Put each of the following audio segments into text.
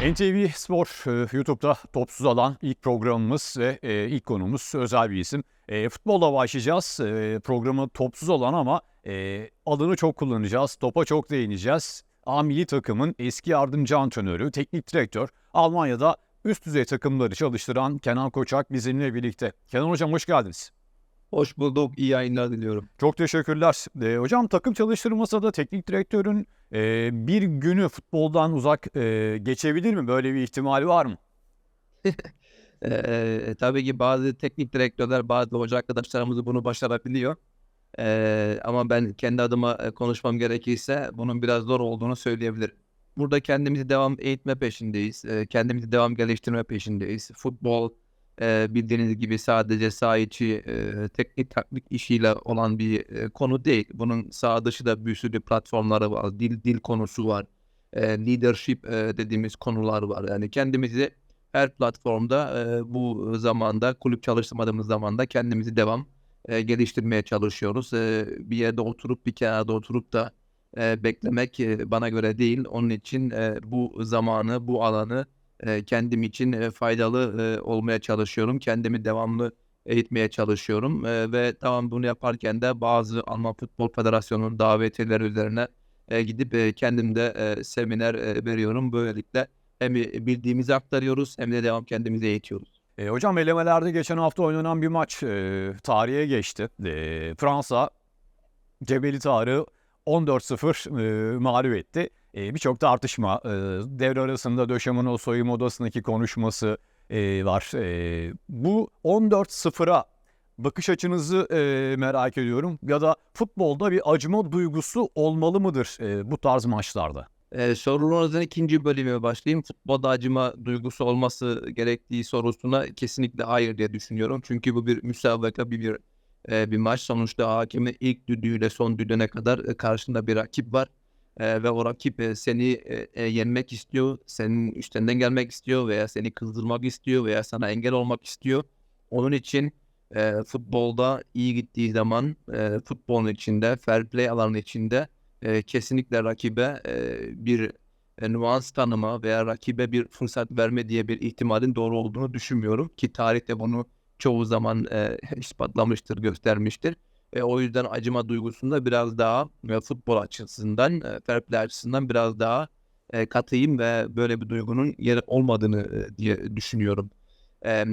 NTV Spor e, YouTube'da topsuz alan ilk programımız ve e, ilk konumuz özel bir isim. E, futbolla başlayacağız. Programı topsuz olan ama adını çok kullanacağız. Topa çok değineceğiz. A milli takımın eski yardımcı antrenörü, teknik direktör, Almanya'da üst düzey takımları çalıştıran Kenan Koçak bizimle birlikte. Kenan Hocam hoş geldiniz. Hoş bulduk. İyi yayınlar diliyorum. Çok teşekkürler. E, hocam takım çalıştırmasa da teknik direktörün e, bir günü futboldan uzak e, geçebilir mi? Böyle bir ihtimal var mı? Ee, tabii ki bazı teknik direktörler, bazı hoca arkadaşlarımız bunu başarabiliyor. Ee, ama ben kendi adıma e, konuşmam gerekirse bunun biraz zor olduğunu söyleyebilirim. Burada kendimizi devam eğitme peşindeyiz. Ee, kendimizi devam geliştirme peşindeyiz. Futbol e, bildiğiniz gibi sadece saha içi e, teknik taktik işiyle olan bir e, konu değil. Bunun saha dışı da bir sürü platformları var. Dil dil konusu var. E, leadership e, dediğimiz konular var. Yani kendimizi her platformda e, bu zamanda kulüp çalıştırmadığımız zamanda kendimizi devam e, geliştirmeye çalışıyoruz. E, bir yerde oturup bir kenarda oturup da e, beklemek e, bana göre değil. Onun için e, bu zamanı, bu alanı kendim için faydalı olmaya çalışıyorum. Kendimi devamlı eğitmeye çalışıyorum ve tamam bunu yaparken de bazı Alman Futbol Federasyonu'nun davetiyeleri üzerine gidip e, kendim de seminer veriyorum. Böylelikle hem bildiğimizi aktarıyoruz hem de devam kendimizi eğitiyoruz. E, hocam elemelerde geçen hafta oynanan bir maç e, tarihe geçti. E, Fransa Cebeli Tarık'ı 14-0 e, mağlup etti. E, Birçok tartışma, e, devre arasında Döşem'in o soyunma odasındaki konuşması e, var. E, bu 14-0'a bakış açınızı e, merak ediyorum. Ya da futbolda bir acıma duygusu olmalı mıdır e, bu tarz maçlarda? Ee, sorunuzun ikinci bölümüne başlayayım. Futbolda acıma duygusu olması gerektiği sorusuna kesinlikle hayır diye düşünüyorum. Çünkü bu bir müsabaka, bir bir, e, bir maç. Sonuçta hakemin ilk düdüğüyle son düdüğüne kadar e, karşında bir rakip var. E, ve o rakip e, seni e, e, yenmek istiyor, senin üstünden gelmek istiyor veya seni kızdırmak istiyor veya sana engel olmak istiyor. Onun için e, futbolda iyi gittiği zaman e, futbolun içinde, fair play alanının içinde e, kesinlikle rakibe e, bir e, nüans tanıma veya rakibe bir fırsat verme diye bir ihtimalin doğru olduğunu düşünmüyorum ki tarihte bunu çoğu zaman e, ispatlamıştır, göstermiştir. E, o yüzden acıma duygusunda biraz daha e, futbol açısından, e, fair play açısından biraz daha e, katıyım ve böyle bir duygunun yeri olmadığını e, diye düşünüyorum. E,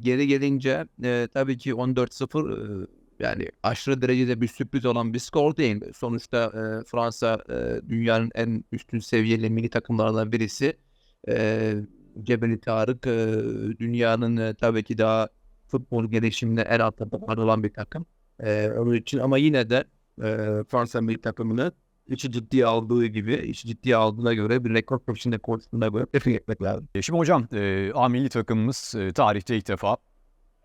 geri gelince e, tabii ki 14-0 e, yani aşırı derecede bir sürpriz olan bir skor değil. Sonuçta e, Fransa e, dünyanın en üstün seviyeli milli takımlarından birisi. E, Cebeli Tarık e, dünyanın e, tabii ki daha futbol gelişiminde en altta olan bir takım. E, onun için ama yine de e, Fransa milli takımını içi ciddiye aldığı gibi, içi ciddiye aldığına göre bir rekor peşinde koştuğuna göre tebrik etmek lazım. E, Şimdi hocam e, A milli takımımız e, tarihte ilk defa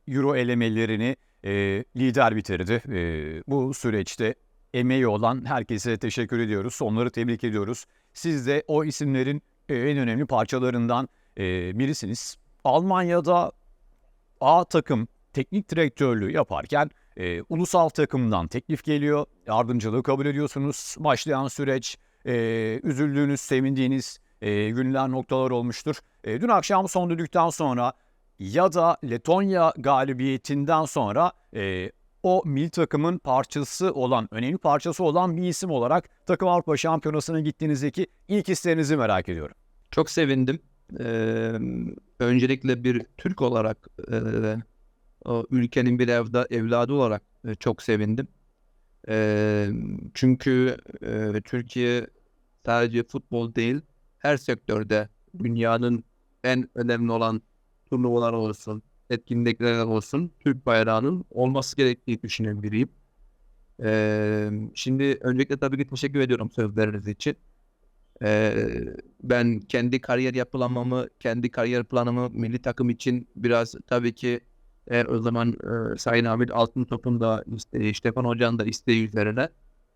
Euro elemelerini e, lider bitirdi. E, bu süreçte emeği olan herkese teşekkür ediyoruz. Onları tebrik ediyoruz. Siz de o isimlerin e, en önemli parçalarından e, birisiniz. Almanya'da A takım teknik direktörlüğü yaparken e, ulusal takımdan teklif geliyor. Yardımcılığı kabul ediyorsunuz. Başlayan süreç, e, üzüldüğünüz, sevindiğiniz e, günler noktalar olmuştur. E, dün akşam son düdükten sonra ya da Letonya galibiyetinden sonra e, o milli takımın parçası olan, önemli parçası olan bir isim olarak takım Avrupa Şampiyonası'na gittiğinizdeki ilk hislerinizi merak ediyorum. Çok sevindim. Ee, öncelikle bir Türk olarak e, ülkenin bir evda, evladı olarak e, çok sevindim. E, çünkü e, Türkiye sadece futbol değil, her sektörde dünyanın en önemli olan turnuvalar olsun, etkinlikler olsun, Türk bayrağının olması gerektiği düşünen biriyim. Şimdi öncelikle tabii ki teşekkür ediyorum sözleriniz için. Ben kendi kariyer yapılanmamı, kendi kariyer planımı milli takım için biraz tabii ki eğer o zaman e, Sayın Ahmet Altın Top'un da isteği, Stefan Hoca'nın da isteği üzerine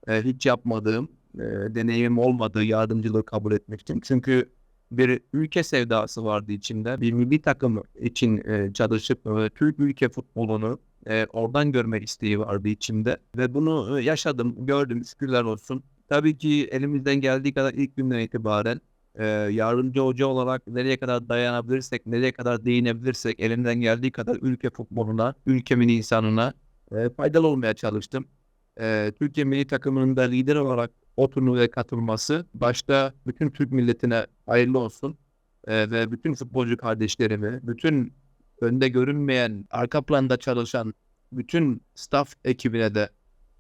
e, hiç yapmadığım, e, deneyimim olmadığı yardımcılığı kabul etmiştim. Çünkü bir ülke sevdası vardı içimde. Bir milli takım için e, çalışıp e, Türk ülke futbolunu e, oradan görme isteği vardı içimde. Ve bunu e, yaşadım, gördüm, şükürler olsun. Tabii ki elimizden geldiği kadar ilk günden itibaren e, yardımcı hoca olarak nereye kadar dayanabilirsek, nereye kadar değinebilirsek elimden geldiği kadar ülke futboluna, ülkemin insanına e, faydalı olmaya çalıştım. E, Türkiye milli takımının da lider olarak o turnuvaya katılması başta bütün Türk milletine hayırlı olsun. E, ve bütün futbolcu kardeşlerimi, bütün önde görünmeyen, arka planda çalışan bütün staff ekibine de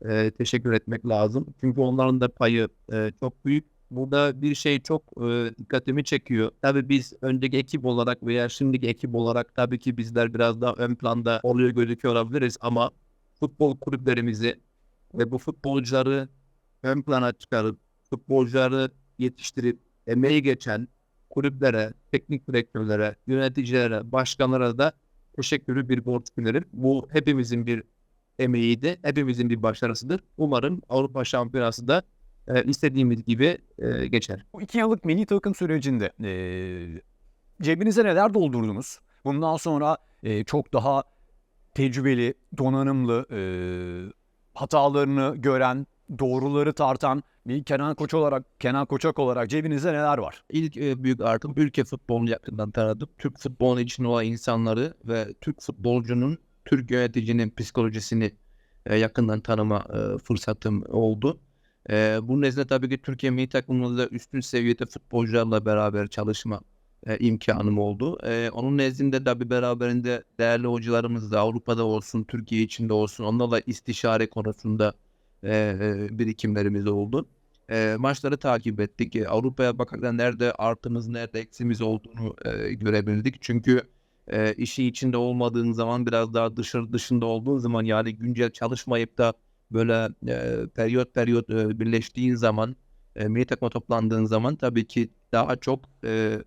e, teşekkür etmek lazım. Çünkü onların da payı e, çok büyük. Burada bir şey çok e, dikkatimi çekiyor. Tabii biz önceki ekip olarak veya şimdiki ekip olarak tabii ki bizler biraz daha ön planda oluyor gözüküyor olabiliriz ama futbol kulüplerimizi ve bu futbolcuları ön plana çıkarıp futbolcuları yetiştirip emeği geçen kulüplere, teknik direktörlere, yöneticilere, başkanlara da teşekkürü bir borç bilirim. Bu hepimizin bir emeğiydi. Hepimizin bir başarısıdır. Umarım Avrupa Şampiyonası da e, istediğimiz gibi e, geçer. Bu iki yıllık milli takım sürecinde e, cebinize neler doldurdunuz? Bundan sonra e, çok daha tecrübeli, donanımlı, e, hatalarını gören, doğruları tartan bir Kenan Koç olarak, Kenan Koçak olarak cebinizde neler var? İlk e, büyük artım ülke futbolunu yakından tanıdım. Türk futbolunun içinde olan insanları ve Türk futbolcunun, Türk yöneticinin psikolojisini e, yakından tanıma e, fırsatım oldu. E, bunun nezdinde tabii ki Türkiye milli takımında da üstün seviyede futbolcularla beraber çalışma e, imkanım oldu. E, onun nezdinde tabii beraberinde değerli hocalarımız da Avrupa'da olsun, Türkiye içinde olsun onlarla istişare konusunda e, e, birikimlerimiz oldu. E, maçları takip ettik. E, Avrupa'ya bakarken nerede artımız, nerede eksimiz olduğunu e, görebildik. Çünkü e, işi içinde olmadığın zaman biraz daha dışarı dışında olduğun zaman yani güncel çalışmayıp da böyle e, periyot periyot e, birleştiğin zaman e, milli takıma toplandığın zaman tabii ki daha çok e,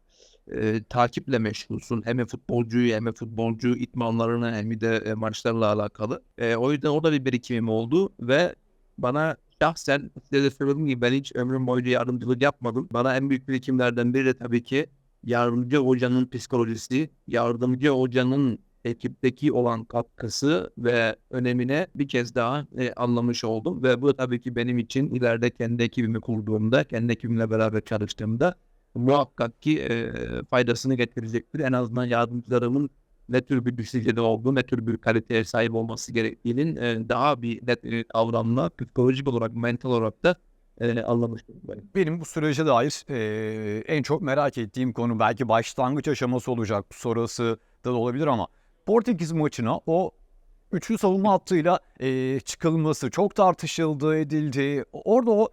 e, takiple meşgulsün. Hem futbolcuyu hem futbolcu itmanlarını hem de e, maçlarla alakalı. E, o yüzden orada bir birikimim oldu ve bana şahsen size de söylediğim gibi ben hiç ömrüm boyunca yardımcılık yapmadım. Bana en büyük birikimlerden biri de tabii ki yardımcı hocanın psikolojisi, yardımcı hocanın ekipteki olan katkısı ve önemine bir kez daha e, anlamış oldum. Ve bu tabii ki benim için ileride kendi ekibimi kurduğumda, kendi ekibimle beraber çalıştığımda muhakkak ki e, faydasını getirecektir. En azından yardımcılarımın ne tür bir düşüncede olduğu, ne tür bir kaliteye sahip olması gerektiğinin e, daha bir net e, kavramla psikolojik olarak, mental olarak da e, anlamıştım. Ben. Benim bu sürece dair e, en çok merak ettiğim konu belki başlangıç aşaması olacak. Sonrası da olabilir ama Portekiz maçına o üçlü savunma hattıyla e, çıkılması çok tartışıldı, edildi. Orada o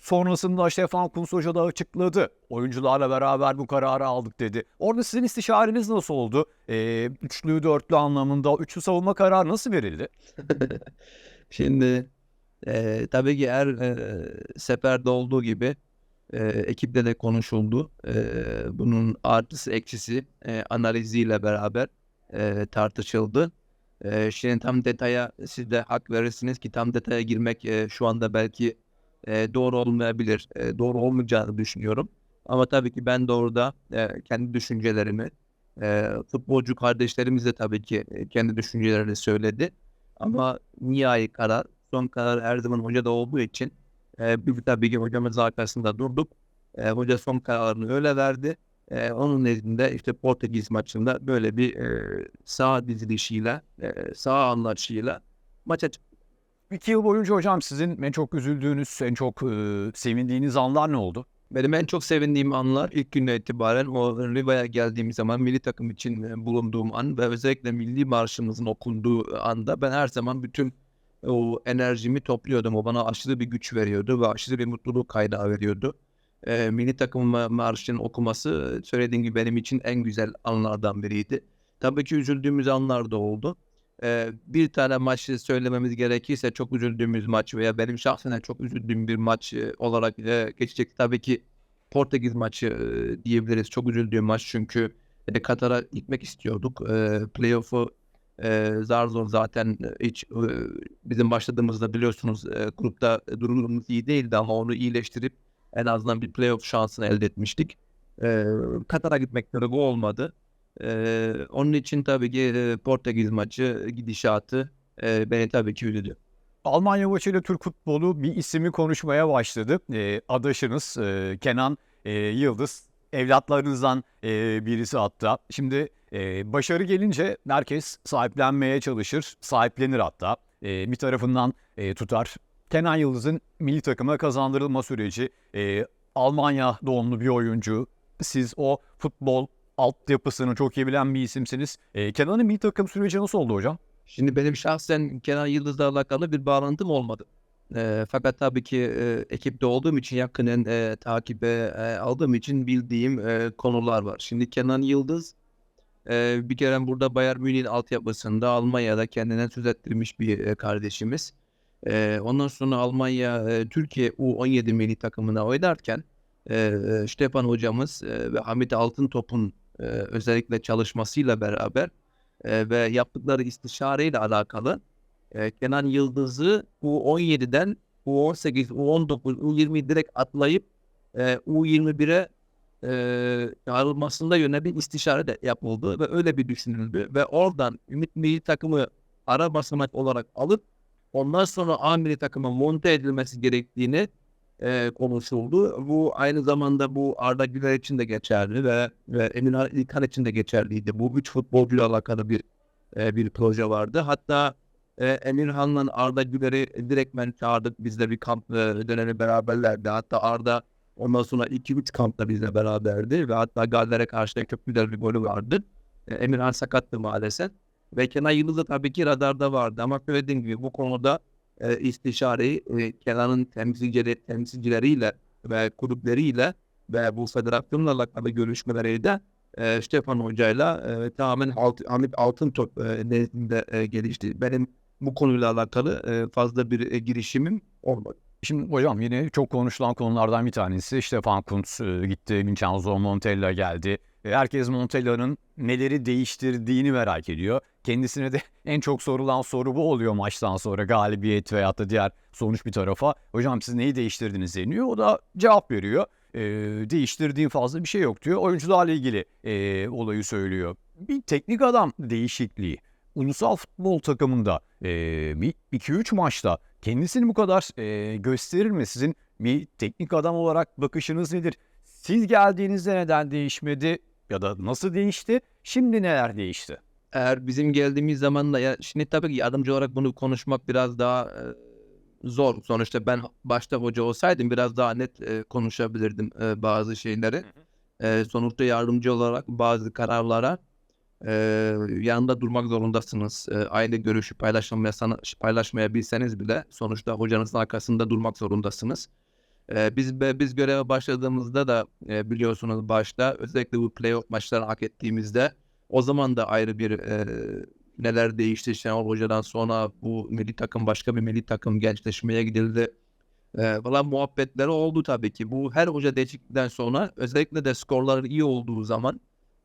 sonrasında Stefan Kuntz Hoca da açıkladı. Oyuncularla beraber bu kararı aldık dedi. Orada sizin istişareniz nasıl oldu? E, üçlü, dörtlü anlamında üçlü savunma kararı nasıl verildi? Şimdi e, tabii ki her e, seferde olduğu gibi e, ekiple de konuşuldu. E, bunun artısı eksisi e, analiziyle beraber e, tartışıldı. E, şimdi tam detaya siz de hak verirsiniz ki tam detaya girmek e, şu anda belki e, doğru olmayabilir. E, doğru olmayacağını düşünüyorum. Ama tabii ki ben de orada e, kendi düşüncelerimi, e, futbolcu kardeşlerimiz de tabii ki e, kendi düşüncelerini söyledi. Ama nihai karar, son karar her zaman hocada olduğu için e, biz tabii ki hocamız arkasında durduk. E, hoca son kararını öyle verdi. E, onun nezdinde işte Portekiz maçında böyle bir e, sağ dizilişiyle, e, sağ anlaşıyla maça. İki yıl boyunca hocam sizin en çok üzüldüğünüz, en çok e, sevindiğiniz anlar ne oldu? Benim en çok sevindiğim anlar ilk günden itibaren o Riva'ya geldiğim zaman milli takım için bulunduğum an ve özellikle milli marşımızın okunduğu anda ben her zaman bütün o enerjimi topluyordum. O bana aşırı bir güç veriyordu ve aşırı bir mutluluk kaynağı veriyordu. E, milli takım ma- marşının okuması söylediğim gibi benim için en güzel anlardan biriydi. Tabii ki üzüldüğümüz anlar da oldu. E, bir tane maçı söylememiz gerekirse çok üzüldüğümüz maç veya benim şahsen çok üzüldüğüm bir maç olarak e, geçecek. Tabii ki Portekiz maçı e, diyebiliriz. Çok üzüldüğüm maç çünkü e, Katar'a gitmek istiyorduk. E, playoff'u e, zar zor zaten hiç e, bizim başladığımızda biliyorsunuz e, grupta durumumuz iyi değildi ama onu iyileştirip en azından bir playoff şansını elde etmiştik. E, Katar'a gitmek de bu olmadı. E, onun için tabii ki e, Portekiz maçı gidişatı e, beni tabii ki üzdü. Almanya maçıyla Türk futbolu bir ismi konuşmaya başladı. E, adaşınız e, Kenan e, yıldız. Evlatlarınızdan e, birisi hatta. Şimdi e, başarı gelince herkes sahiplenmeye çalışır, sahiplenir hatta. E, bir tarafından e, tutar. Kenan Yıldız'ın milli takıma kazandırılma süreci, e, Almanya doğumlu bir oyuncu. Siz o futbol altyapısını çok iyi bilen bir isimsiniz. E, Kenan'ın milli takım süreci nasıl oldu hocam? Şimdi benim şahsen Kenan Yıldız'la alakalı bir bağlantım olmadı. Eee, fakat tabii ki eee, ekipte olduğum için yakinen eee, takibe eee, aldığım için bildiğim eee, konular var. Şimdi Kenan Yıldız eee, bir kere burada Bayern Münih'in altyapısında Almanya'da kendinden söz ettirmiş bir eee, kardeşimiz. Eee, ondan sonra Almanya eee, Türkiye U17 milli takımına oynarken eee Stefan hocamız eee, ve Hamit Altıntop'un eee, özellikle çalışmasıyla beraber eee, ve yaptıkları istişareyle alakalı eee, Kenan Yıldız'ı U17'den U18, U19, U20 direkt atlayıp eee, U21'e eee çağrılmasında yönelik istişare de yapıldı ve öyle bir düşünüldü ve oradan Ümit Milli Takımı ara basamak olarak alıp ondan sonra A milli takıma monte edilmesi gerektiğini eee, konuşuldu. Bu aynı zamanda bu Arda Güler için de geçerli ve, ve Emin İlkan için de geçerliydi. Bu üç futbolcuyla alakalı bir eee, bir proje vardı. Hatta eee Emirhan'la Arda Güler'i direktmen çağırdık. Bizle bir kamp eee, dönemi beraberlerdi. Hatta Arda ondan sonra 2-3 kampta bizle beraberdi ve hatta Galler'e karşı da güzel bir golü vardı. E, Emirhan sakattı maalesef. Ve Kenan Yıldız da tabii ki radarda vardı ama söylediğim gibi bu konuda e, istişareyi e, Kenan'ın temsilcileri, temsilcileriyle ve kulüpleriyle ve bu federasyonla alakalı görüşmeleri de e, Stefan Hoca'yla e, tamamen alt, Hamit Altıntop e, nezdinde e, gelişti. Benim bu konuyla alakalı e, fazla bir e, girişimim olmadı. Şimdi hocam yine çok konuşulan konulardan bir tanesi Stefan Kuntz e, gitti, Vincenzo Montella geldi. E, Herkes Montella'nın neleri değiştirdiğini merak ediyor. Kendisine de en çok sorulan soru bu oluyor maçtan sonra galibiyet veyahut da diğer sonuç bir tarafa. Hocam siz neyi değiştirdiniz deniyor. O da cevap veriyor. E, değiştirdiğim fazla bir şey yok diyor. Oyuncularla ilgili e, olayı söylüyor. Bir teknik adam değişikliği. Ulusal futbol takımında e, bir 2-3 maçta kendisini bu kadar e, gösterir mi? Sizin bir teknik adam olarak bakışınız nedir? Siz geldiğinizde neden değişmedi ya da nasıl değişti? Şimdi neler değişti? Eğer bizim geldiğimiz zaman da ya şimdi tabii ki yardımcı olarak bunu konuşmak biraz daha e, zor. Sonuçta ben başta hoca olsaydım biraz daha net e, konuşabilirdim e, bazı şeyleri. E, sonuçta yardımcı olarak bazı kararlara e, yanında durmak zorundasınız. E, aynı görüşü paylaşmaya paylaşmayabilseniz bile sonuçta hocanızın arkasında durmak zorundasınız. E, biz biz göreve başladığımızda da e, biliyorsunuz başta özellikle bu playoff maçlarını hak ettiğimizde o zaman da ayrı bir e, neler değişti Şenol Hoca'dan sonra bu milli takım başka bir milli takım gençleşmeye gidildi e, falan muhabbetleri oldu tabii ki. Bu her hoca değişiklikten sonra özellikle de skorların iyi olduğu zaman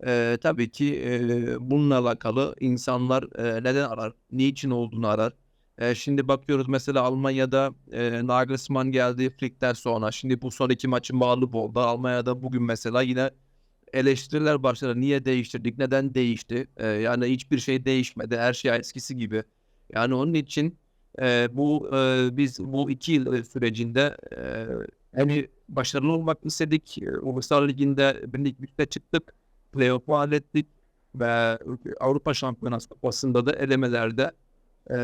e, tabii ki e, bununla alakalı insanlar e, neden arar, niçin olduğunu arar. E, şimdi bakıyoruz mesela Almanya'da e, Nagelsmann geldi Flick'ten sonra. Şimdi bu son iki maçın mağlup oldu. Almanya'da bugün mesela yine eleştiriler başladı. Niye değiştirdik? Neden değişti? Ee, yani hiçbir şey değişmedi. Her şey eskisi gibi. Yani onun için e, bu e, biz bu iki yıl sürecinde e, hani başarılı olmak istedik. E, Ulusal Ligi'nde birlik birlikte çıktık. Playoff'u hallettik. Ve Avrupa Şampiyonası Kupası'nda da elemelerde e,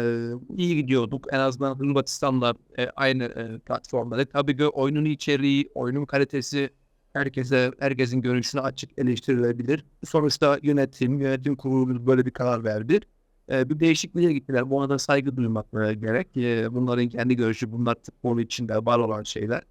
iyi gidiyorduk. En azından Hırvatistan'la e, aynı e, platformda. Tabii ki oyunun içeriği, oyunun kalitesi herkese herkesin görüşüne açık eleştirilebilir. Sonuçta yönetim, yönetim kurulu böyle bir karar verdi. Ee, bir değişikliğe gittiler. Buna da saygı duymak e, gerek. Ee, bunların kendi görüşü, bunlar futbol içinde var olan şeyler.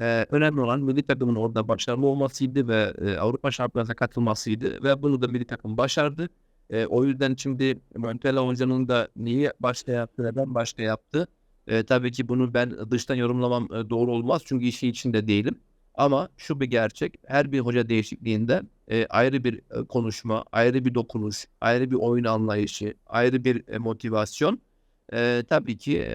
Ee, önemli olan milli takımın orada başarılı olmasıydı ve e, Avrupa Şampiyonası'na katılmasıydı ve bunu da milli takım başardı. Ee, o yüzden şimdi Montella Hoca'nın da niye başta yaptı, neden başta yaptı? Ee, tabii ki bunu ben dıştan yorumlamam e, doğru olmaz çünkü işin içinde değilim. Ama şu bir gerçek, her bir hoca değişikliğinde e, ayrı bir e, konuşma, ayrı bir dokunuş, ayrı bir oyun anlayışı, ayrı bir e, motivasyon e, tabii ki e,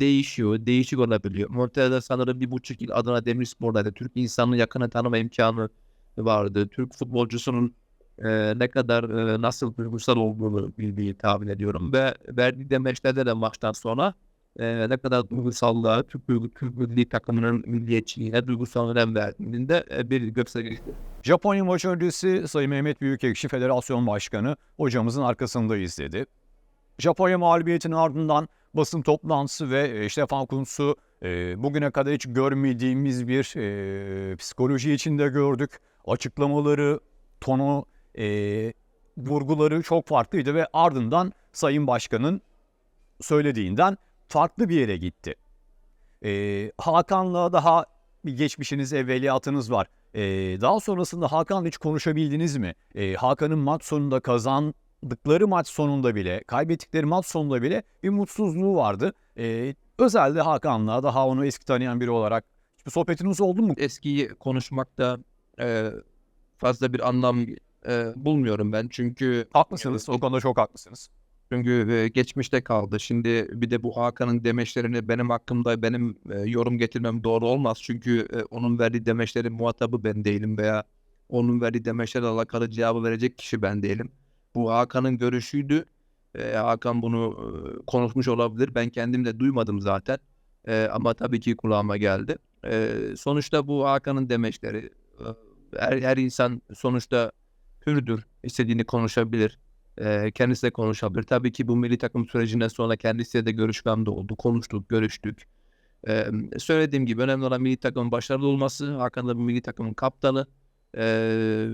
değişiyor, değişik olabiliyor. Montella'da sanırım bir buçuk yıl Adana Demirspor'daydı. Türk insanını yakına tanıma imkanı vardı. Türk futbolcusunun e, ne kadar e, nasıl duygusal olduğunu bildiği tahmin ediyorum ve verdiği demeçlerde de maçtan sonra e, ne kadar duygusallığa, Türk, duygu- Türk milli takımının milliyetçiliğine duygusal önem verdiğinin de e, bir göstergesi. Japonya maçı öncesi Sayın Mehmet Büyükekşi Federasyon Başkanı hocamızın arkasındayız dedi. Japonya mağlubiyetinin ardından basın toplantısı ve e, Stefan Kuntz'u e, bugüne kadar hiç görmediğimiz bir e, psikoloji içinde gördük. Açıklamaları, tonu, e, vurguları çok farklıydı ve ardından Sayın Başkan'ın söylediğinden farklı bir yere gitti. E, Hakan'la daha bir geçmişiniz, evveliyatınız var. E, daha sonrasında Hakan'la hiç konuşabildiniz mi? E, Hakan'ın maç sonunda kazandıkları maç sonunda bile, kaybettikleri maç sonunda bile bir mutsuzluğu vardı. E, özellikle Hakan'la daha onu eski tanıyan biri olarak hiçbir sohbetiniz oldu mu? Eskiyi konuşmakta e, fazla bir anlam e, bulmuyorum ben. Çünkü Haklısınız, o konuda çok haklısınız. Çünkü e, geçmişte kaldı. Şimdi bir de bu Hakan'ın demeçlerini benim hakkımda benim e, yorum getirmem doğru olmaz. Çünkü e, onun verdiği demeçlerin muhatabı ben değilim veya onun verdiği demeçlerle alakalı cevabı verecek kişi ben değilim. Bu Hakan'ın görüşüydü. E, Hakan bunu e, konuşmuş olabilir. Ben kendim de duymadım zaten. E, ama tabii ki kulağıma geldi. E, sonuçta bu Hakan'ın demeçleri. e, her, her insan sonuçta hürdür. istediğini konuşabilir. Eee, kendisiyle konuşabilir. Tabii ki bu milli takım sürecinden sonra kendisiyle de görüşmem de oldu. Konuştuk, görüştük. Emm, söylediğim gibi önemli olan milli takımın başarılı olması. Hakan da bu milli takımın kaptanı. Eee,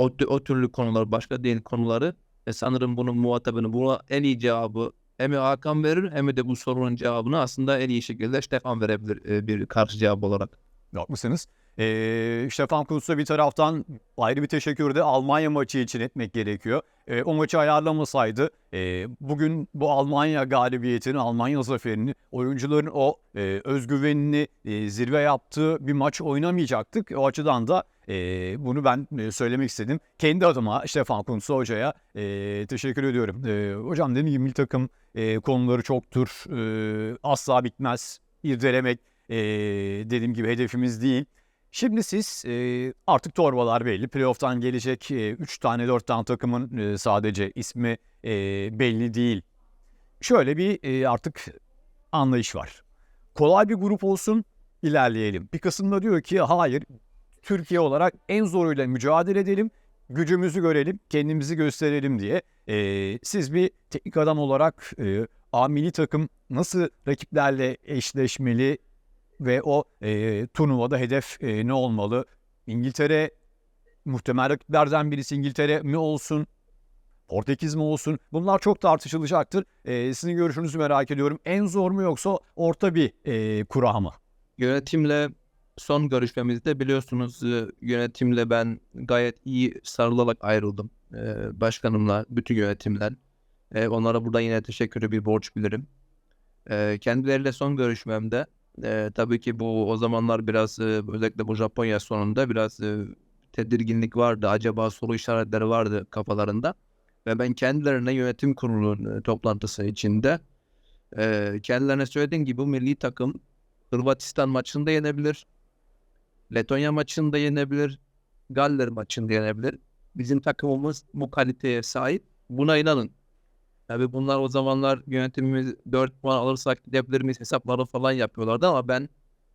o, o türlü konular, başka değil konuları. E, sanırım bunun muhatabını, buna en iyi cevabı hem Hakan verir hem de bu sorunun cevabını aslında en iyi şekilde Stefan verebilir e, bir karşı cevap olarak. Haklısınız. Ee, Stefan Kuntz'a bir taraftan ayrı bir teşekkür de Almanya maçı için etmek gerekiyor. Ee, o maçı ayarlamasaydı e, bugün bu Almanya galibiyetini, Almanya zaferini, oyuncuların o e, özgüvenini e, zirve yaptığı bir maç oynamayacaktık. O açıdan da e, bunu ben e, söylemek istedim. Kendi adıma Stefan Kuntz'a hocaya e, teşekkür ediyorum. E, hocam dediğim gibi milli takım e, konuları çoktur. E, asla bitmez. İrdelemek e, dediğim gibi hedefimiz değil. Şimdi siz e, artık torbalar belli. Playoff'tan gelecek 3 tane 4 tane takımın e, sadece ismi e, belli değil. Şöyle bir e, artık anlayış var. Kolay bir grup olsun ilerleyelim. Bir kısımda diyor ki hayır Türkiye olarak en zoruyla mücadele edelim. Gücümüzü görelim, kendimizi gösterelim diye. E, siz bir teknik adam olarak e, A milli takım nasıl rakiplerle eşleşmeli ve o e, turnuvada hedef e, ne olmalı? İngiltere muhtemel rakiplerden birisi İngiltere mi olsun? Portekiz mi olsun? Bunlar çok tartışılacaktır. E, sizin görüşünüzü merak ediyorum. En zor mu yoksa orta bir e, kura mı? Yönetimle son görüşmemizde biliyorsunuz e, yönetimle ben gayet iyi sarılarak ayrıldım. E, başkanımla, bütün yönetimden. E, onlara buradan yine teşekkürü bir borç bilirim. E, kendileriyle son görüşmemde e, tabii ki bu o zamanlar biraz e, özellikle bu Japonya sonunda biraz e, tedirginlik vardı. Acaba soru işaretleri vardı kafalarında. Ve ben kendilerine yönetim kurulu toplantısı içinde e, kendilerine söylediğim gibi bu milli takım Hırvatistan maçında yenebilir. Letonya maçında yenebilir. Galler maçında yenebilir. Bizim takımımız bu kaliteye sahip. Buna inanın. Tabii bunlar o zamanlar yönetimimiz 4 puan alırsak gidebilir miyiz hesapları falan yapıyorlardı ama ben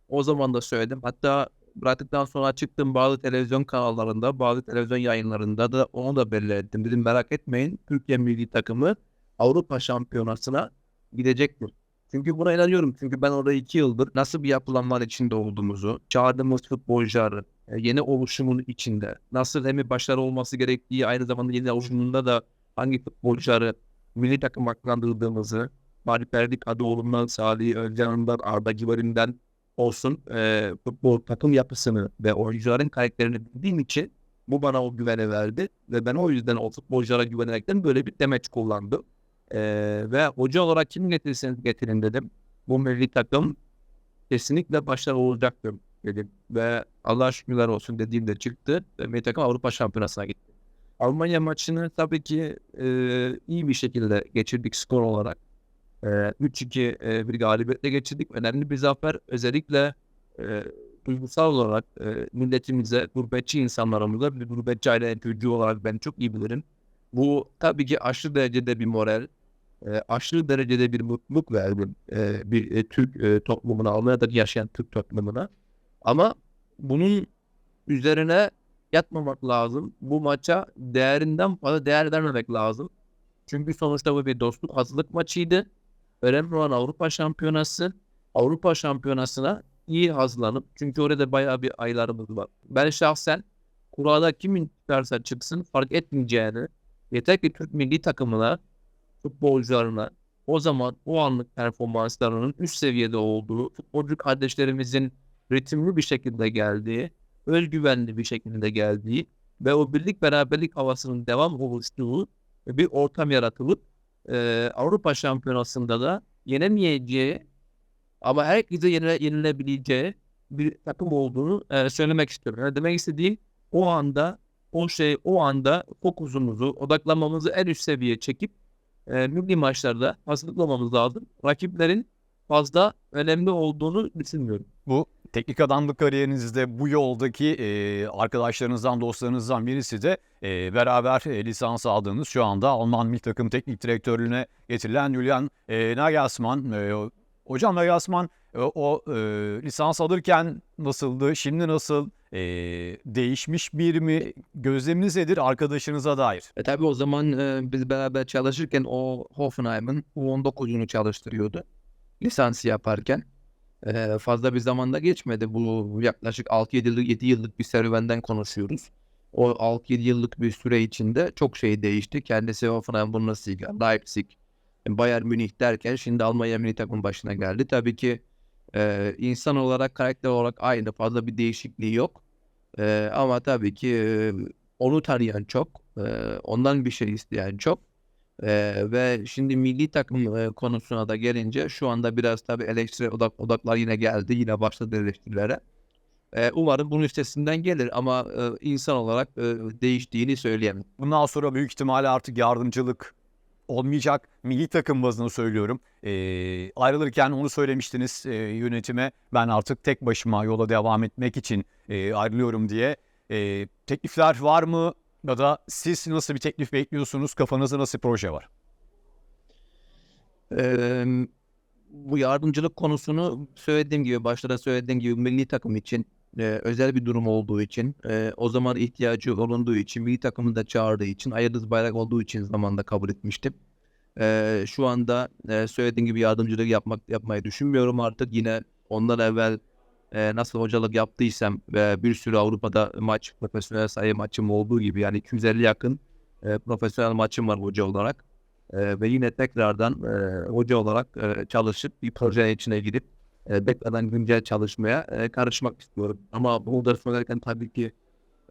o zaman da söyledim. Hatta bıraktıktan sonra çıktım bazı televizyon kanallarında, bazı televizyon yayınlarında da onu da belli ettim. Dedim merak etmeyin Türkiye milli takımı Avrupa şampiyonasına gidecektir. Çünkü buna inanıyorum. Çünkü ben orada iki yıldır nasıl bir yapılanmalar içinde olduğumuzu, çağırdığımız futbolcuları, e, yeni oluşumun içinde, nasıl hem başarı olması gerektiği, aynı zamanda yeni oluşumunda da hangi futbolcuları milli takım aklandırdığımızı, Malik Perdik Adıoğlu'ndan, Salih Özcan'dan, Arda Güven'inden olsun e, futbol takım yapısını ve oyuncuların karakterini bildiğim için bu bana o güveni verdi ve ben o yüzden o futbolculara güvenerekten böyle bir demeç kullandım. Ee, ve hoca olarak kim getirirseniz getirin dedim. Bu milli takım kesinlikle başarılı olacaktır dedim. Ve Allah şükürler olsun dediğimde çıktı ve milli takım Avrupa Şampiyonası'na gitti. Almanya maçını tabii ki e, iyi bir şekilde geçirdik skor olarak. E, 3-2 e, bir galibiyetle geçirdik. Önemli bir zafer. Özellikle e, duygusal olarak e, milletimize, gurbetçi insanlarımıza, bir gurbetçi aile çocuğu olarak ben çok iyi bilirim. Bu tabii ki aşırı derecede bir moral. e, aşırı derecede bir mutluluk verdi e, bir e, Türk e, toplumuna, Almanya'da yaşayan Türk toplumuna. Ama bunun üzerine yatmamak lazım. Bu maça değerinden fazla değer vermemek lazım. Çünkü sonuçta bu bir dostluk hazırlık maçıydı. Önemli olan Avrupa Şampiyonası. Avrupa Şampiyonası'na iyi hazırlanıp çünkü orada bayağı bir aylarımız var. Ben şahsen kurada kimin çıkarsa çıksın fark etmeyeceğini yeter ki Türk milli takımına futbolcularına o zaman o anlık performanslarının üst seviyede olduğu, futbolcu kardeşlerimizin ritimli bir şekilde geldiği, özgüvenli bir şekilde geldiği ve o birlik beraberlik havasının devam oluştuğu bir ortam yaratılıp e, Avrupa Şampiyonası'nda da yenemeyeceği ama herkese yenile, yenilebileceği bir takım olduğunu e, söylemek istiyorum. Yani demek istediğim o anda o şey o anda fokusumuzu, odaklanmamızı en üst seviyeye çekip e, milli maçlarda hazırlıklı olmamız lazım. Rakiplerin fazla önemli olduğunu düşünmüyorum. Bu teknik adamlık kariyerinizde bu yoldaki e, arkadaşlarınızdan, dostlarınızdan birisi de e, beraber e, lisans aldığınız şu anda Alman milli takım teknik direktörlüğüne getirilen Julian e, Nagelsmann. E, hocam Nagelsmann e, o e, lisans alırken nasıldı, şimdi nasıl, e, değişmiş bir mi, gözleminiz nedir arkadaşınıza dair? E tabi o zaman e, biz beraber çalışırken o Hoffenheim'ın U19'unu çalıştırıyordu. Lisansı yaparken. Fazla bir zamanda geçmedi. Bu yaklaşık 6-7 yıllık, 7 yıllık bir serüvenden konuşuyoruz. O 6-7 yıllık bir süre içinde çok şey değişti. Kendisi Hoffenheim Bundesliga, Leipzig, Bayern Münih derken şimdi Almanya milli takım başına geldi. Tabii ki e, insan olarak, karakter olarak aynı. Fazla bir değişikliği yok. E, ama tabii ki e, onu tanıyan çok, e, ondan bir şey isteyen çok. E, ve şimdi milli takım e, konusuna da gelince şu anda biraz tabii eleştiri odak, odaklar yine geldi. Yine başladı eleştirilere. E, umarım bunun üstesinden gelir ama e, insan olarak e, değiştiğini söyleyemem. Bundan sonra büyük ihtimalle artık yardımcılık olmayacak. Milli takım bazını söylüyorum. E, ayrılırken onu söylemiştiniz e, yönetime. Ben artık tek başıma yola devam etmek için e, ayrılıyorum diye. E, teklifler var mı? Ya da siz nasıl bir teklif bekliyorsunuz? Kafanızda nasıl proje var? Eee, bu yardımcılık konusunu söylediğim gibi başta da söylediğim gibi milli takım için e, özel bir durum olduğu için e, o zaman ihtiyacı olunduğu için milli takımı da çağırdığı için ayırdız bayrak olduğu için zamanda kabul etmiştim. E, şu anda e, söylediğim gibi yardımcılık yapmak yapmayı düşünmüyorum artık yine ondan evvel e, nasıl hocalık yaptıysam ve bir sürü Avrupa'da maç profesyonel sayı maçım olduğu gibi yani 250 yakın e, profesyonel maçım var hoca olarak. Ee, ve yine tekrardan e, hoca olarak e, çalışıp bir projenin içine girip e, tekrardan güncel çalışmaya e, karışmak istiyorum. Ama burada söylerken tabii ki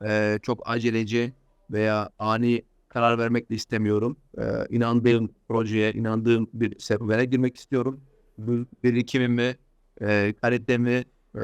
e, çok aceleci veya ani karar vermek de istemiyorum. E, inandığım projeye, inandığım bir serüvene girmek istiyorum. Bu birikimimi, e, kalitemi, e,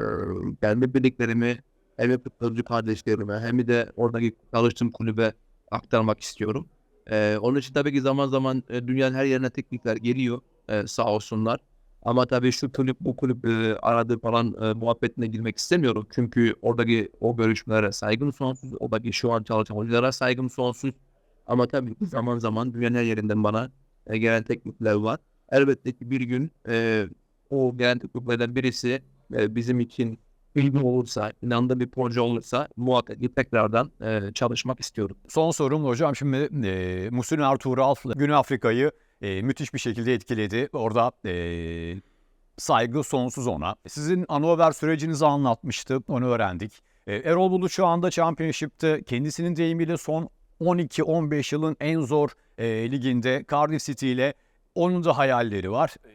kendi bildiklerimi hem futbolcu kardeşlerime hem de oradaki çalıştığım kulübe aktarmak istiyorum. Ee, onun için tabii ki zaman zaman e, dünyanın her yerine teknikler geliyor e, sağ olsunlar. Ama tabii şu kulüp bu kulüp e, aradığı falan e, muhabbetine girmek istemiyorum. Çünkü oradaki o görüşmelere saygım sonsuz. Oradaki şu an çalışan hocalara saygım sonsuz. Ama tabii zaman zaman dünyanın her yerinden bana e, gelen teklifler var. Elbette ki bir gün e, o gelen tekliflerden birisi e, bizim için ilgi olursa, inandığım bir proje olursa muhakkak ki tekrardan e, çalışmak istiyorum. Son sorum hocam şimdi e, Muhsin Ertuğral Güney Afrika'yı e, müthiş bir şekilde etkiledi. Orada e, saygı sonsuz ona. Sizin Anover sürecinizi anlatmıştı, onu öğrendik. E, Erol Bulut şu anda Championship'te kendisinin deyimiyle son 12-15 yılın en zor e, liginde Cardiff City ile onun da hayalleri var. E,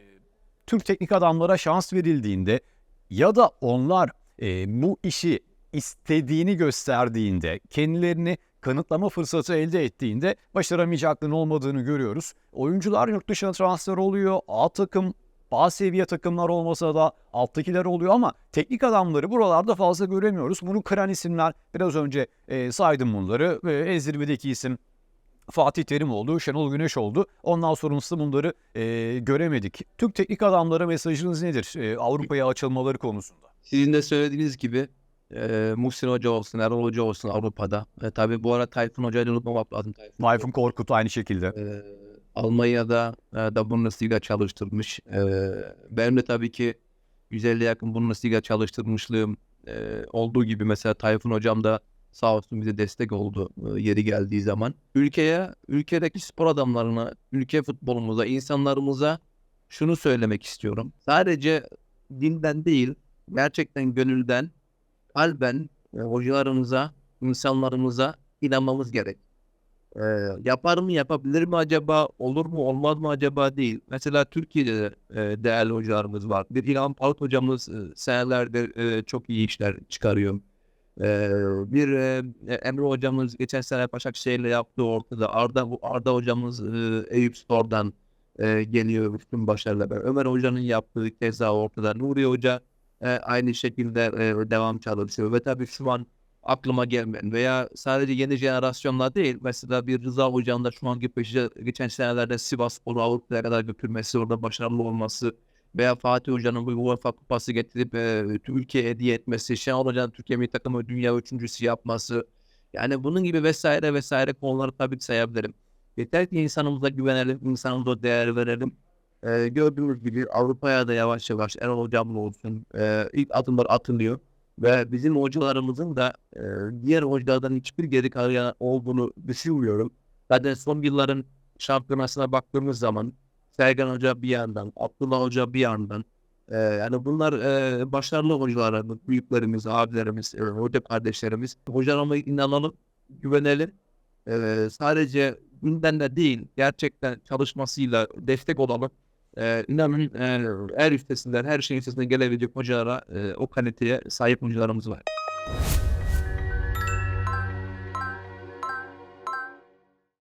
Türk teknik adamlara şans verildiğinde ya da onlar e, bu işi istediğini gösterdiğinde, kendilerini kanıtlama fırsatı elde ettiğinde başaramayacaklarının olmadığını görüyoruz. Oyuncular yurt dışına transfer oluyor. A takım, A seviye takımlar olmasa da alttakiler oluyor ama teknik adamları buralarda fazla göremiyoruz. Bunu kıran isimler biraz önce e, saydım bunları. E, en zirvedeki isim Fatih Terim oldu, Şenol Güneş oldu. Ondan sonrası bunları e, göremedik. Türk teknik adamlara mesajınız nedir e, Avrupa'ya açılmaları konusunda? Sizin de söylediğiniz gibi e, Muhsin Hoca olsun, Erol Hoca olsun Avrupa'da. E, tabii bu ara Tayfun Hoca'yı da unutmamak lazım. Tayfun, Tayfun Korkut aynı şekilde. E, Almanya'da e, da Bundesliga çalıştırmış. E, benim de tabii ki 150 yakın Bundesliga çalıştırmışlığım e, olduğu gibi mesela Tayfun hocam da sağ olsun bize destek oldu yeri geldiği zaman. Ülkeye, ülkedeki spor adamlarına, ülke futbolumuza, insanlarımıza şunu söylemek istiyorum. Sadece dilden değil, gerçekten gönülden, kalben hocalarımıza, insanlarımıza inanmamız gerek. E, yapar mı, yapabilir mi acaba, olur mu, olmaz mı acaba değil. Mesela Türkiye'de de e, değerli hocalarımız var. Bir İlhan Palut hocamız e, senelerdir e, çok iyi işler çıkarıyor. E, bir e, Emre hocamız geçen sene Başakşehir'le yaptığı ortada. Arda Arda hocamız e, Eyüp Spor'dan e, geliyor bütün başarılar. Ömer Hoca'nın yaptığı keza ortada. Nuri Hoca e, aynı şekilde e, devam çalışıyor. Ve tabii şu an aklıma gelmeyen veya sadece yeni jenerasyonlar değil. Mesela bir Rıza Hoca'nın da şu anki peşi geçen senelerde Sivas Spor'u Avrupa'ya kadar götürmesi, orada başarılı olması veya Fatih Hoca'nın bu UEFA kupası getirip e, ülkeye hediye etmesi, Şenol Hoca'nın Türkiye milli takımı dünya üçüncüsü yapması. Yani bunun gibi vesaire vesaire konuları tabii sayabilirim. Yeter ki insanımıza güvenelim, insanımıza değer verelim. Ee, gördüğümüz gibi Avrupa'ya da yavaş yavaş Erol Hocam'la olsun e, ilk adımlar atılıyor. Ve bizim hocalarımızın da e, diğer hocalardan hiçbir geri kalıyor olduğunu düşünmüyorum. Zaten son yılların şampiyonasına baktığımız zaman Sergen Hoca bir yandan, Abdullah Hoca bir yandan. e, yani bunlar e, başarılı hocalarımız, büyüklerimiz, abilerimiz, e, hoca kardeşlerimiz. Hocalarıma inanalım, güvenelim. E, sadece günden de değil, gerçekten çalışmasıyla destek olalım. Ee, inanın e, her üstesinden, her şeyin üstesinden gelebilecek hocalara e, o kaliteye sahip hocalarımız var.